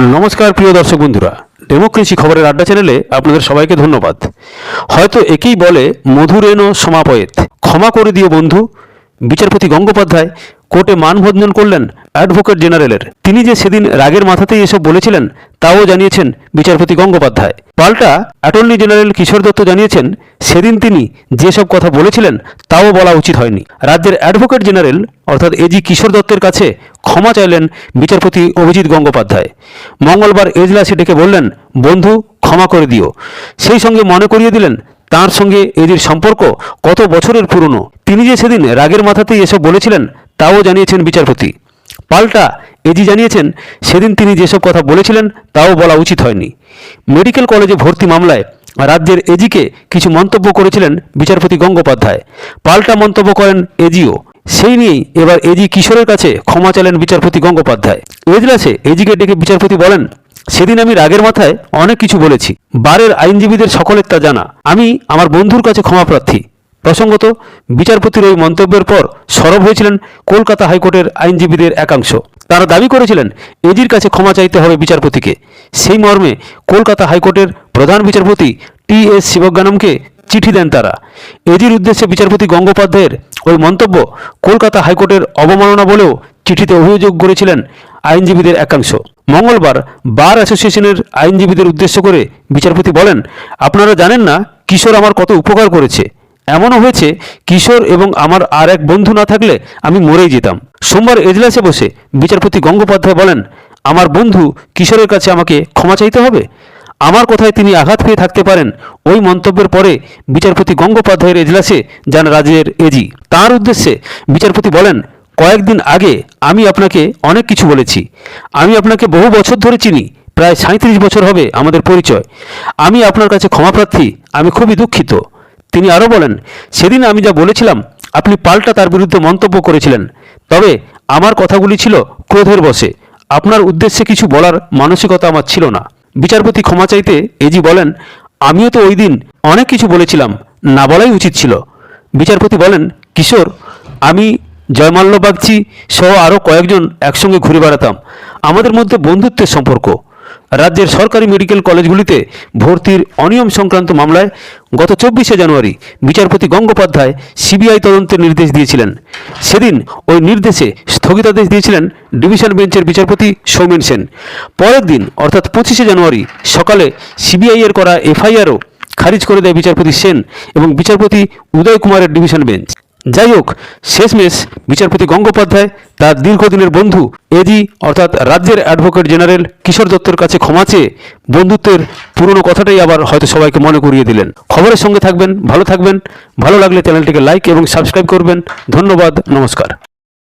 নমস্কার, প্রিয় দর্শক বন্ধুরা। ডেমোক্রেসি খবরের আড্ডা চ্যানেলে আপনাদের সবাইকে ধন্যবাদ। হয়তো একেই বলে মধুরেণ সমাপয়েত। ক্ষমা করে দিও বন্ধু। বিচারপতি গঙ্গোপাধ্যায় কোর্টে মানভঞ্জন করলেন অ্যাডভোকেট জেনারেলের। তিনি যে সেদিন রাগের মাথাতেই এসব বলেছিলেন তাও জানিয়েছেন বিচারপতি গঙ্গোপাধ্যায়। পাল্টা অ্যাটর্নি জেনারেল কিশোর দত্ত জানিয়েছেন, সেদিন তিনি যেসব কথা বলেছিলেন তাও বলা উচিত হয়নি। রাজ্যের অ্যাডভোকেট জেনারেল, অর্থাৎ এজি কিশোর দত্তের কাছে ক্ষমা চাইলেন বিচারপতি অভিজিৎ গঙ্গোপাধ্যায়। মঙ্গলবার এজলাসে ডেকে বললেন, বন্ধু, ক্ষমা করে দিও। সেই সঙ্গে মনে করিয়ে দিলেন, তার সঙ্গে এদের সম্পর্ক কত বছরের পুরনো। তিনি যে সেদিন রাগের মাথাতেই এসব বলেছিলেন, তাও জানিয়েছেন বিচারপতি। পাল্টা এজি জানিয়েছেন, সেদিন তিনি যেসব কথা বলেছিলেন তাও বলা উচিত হয়নি। মেডিকেল কলেজে ভর্তি মামলায় রাজ্যের এজিকে কিছু মন্তব্য করেছিলেন বিচারপতি গঙ্গোপাধ্যায়। পাল্টা মন্তব্য করেন এজিও। সেই নিয়েই এবার এজি কিশোরের কাছে ক্ষমা চালেন বিচারপতি গঙ্গোপাধ্যায়। এজলাসে এজিকে ডেকে বিচারপতি বলেন, সেদিন আমি রাগের মাথায় অনেক কিছু বলেছি। বারের আইনজীবীদের সকলের তা জানা। আমি আমার বন্ধুর কাছে ক্ষমা প্রার্থী। প্রসঙ্গত, বিচারপতির ওই মন্তব্যের পর সরব হয়েছিলেন কলকাতা হাইকোর্টের আইনজীবীদের একাংশ। তারা দাবি করেছিলেন, এজির কাছে ক্ষমা চাইতে হবে বিচারপতিকে। সেই মর্মে কলকাতা হাইকোর্টের প্রধান বিচারপতি টি এস শিবজ্ঞানমকে চিঠি দেন তারা। এজির উদ্দেশ্যে বিচারপতি গঙ্গোপাধ্যায়ের ওই মন্তব্য কলকাতা হাইকোর্টের অবমাননা বলেও চিঠিতে অভিযোগ করেছিলেন আইনজীবীদের একাংশ। মঙ্গলবার বার অ্যাসোসিয়েশনের আইনজীবীদের উদ্দেশ্য করে বিচারপতি বলেন, আপনারা জানেন না কিশোর আমার কত উপকার করেছে। এমনও হয়েছে, কিশোর এবং আমার আর এক বন্ধু না থাকলে আমি মরেই যেতাম। সোমবার এজলাসে বসে বিচারপতি গঙ্গোপাধ্যায় বলেন, আমার বন্ধু কিশোরের কাছে আমাকে ক্ষমা চাইতে হবে? আমার কথায় তিনি আঘাত পেয়ে থাকতে পারেন। ওই মন্তব্যের পরে বিচারপতি গঙ্গোপাধ্যায়ের এজলাসে যান রাজ্যের এজি। তার উদ্দেশ্যে বিচারপতি বলেন, কয়েকদিন আগে আমি আপনাকে অনেক কিছু বলেছি। আমি আপনাকে বহু বছর ধরে চিনি, প্রায় সাঁত্রিশ বছর হবে আমাদের পরিচয়। আমি আপনার কাছে ক্ষমাপ্রার্থী আমি খুবই দুঃখিত। তিনি আরও বলেন, সেদিন আমি যা বলেছিলাম, আপনি পাল্টা তার বিরুদ্ধে মন্তব্য করেছিলেন। তবে আমার কথাগুলি ছিল ক্রোধের বসে আপনার উদ্দেশ্যে কিছু বলার মানসিকতা আমার ছিল না। বিচারপতি ক্ষমা চাইতে এজি বলেন, আমিও তো ওই দিন অনেক কিছু বলেছিলাম, না বলাই উচিত ছিল। বিচারপতি বলেন, কিশোর, আমি জয়মাল্য বাগচি সহ আরও কয়েকজন একসঙ্গে ঘুরে বেড়াতাম। আমাদের মধ্যে বন্ধুত্বের সম্পর্ক। রাজ্যের সরকারি মেডিকেল কলেজগুলিতে ভর্তির অনিয়ম সংক্রান্ত মামলায় গত চব্বিশে জানুয়ারি বিচারপতি গঙ্গোপাধ্যায় সিবিআই তদন্তের নির্দেশ দিয়েছিলেন। সেদিন ওই নির্দেশে স্থগিতাদেশ দিয়েছিলেন ডিভিশন বেঞ্চের বিচারপতি সৌমেন সেন। পরের দিন, অর্থাৎ পঁচিশে জানুয়ারি, সকালে সিবিআই এর করা এফআইআরও খারিজ করে দেয় বিচারপতি সেন এবং বিচারপতি উদয় কুমারের ডিভিশন বেঞ্চ। যাই হোক, শেষমেশ বিচারপতি গঙ্গোপাধ্যায়, তার দীর্ঘদিনের বন্ধু এজি অর্থাৎ রাজ্যের অ্যাডভোকেট জেনারেল কিশোর দত্তর কাছে ক্ষমা চেয়ে বন্ধুত্বের পুরনো কথাটাই আবার হয়তো সবাইকে মনে করিয়ে দিলেন। খবরের সঙ্গে থাকবেন, ভালো থাকবেন, ভালো লাগলে চ্যানেলটিকে লাইক এবং সাবস্ক্রাইব করবেন। ধন্যবাদ, নমস্কার।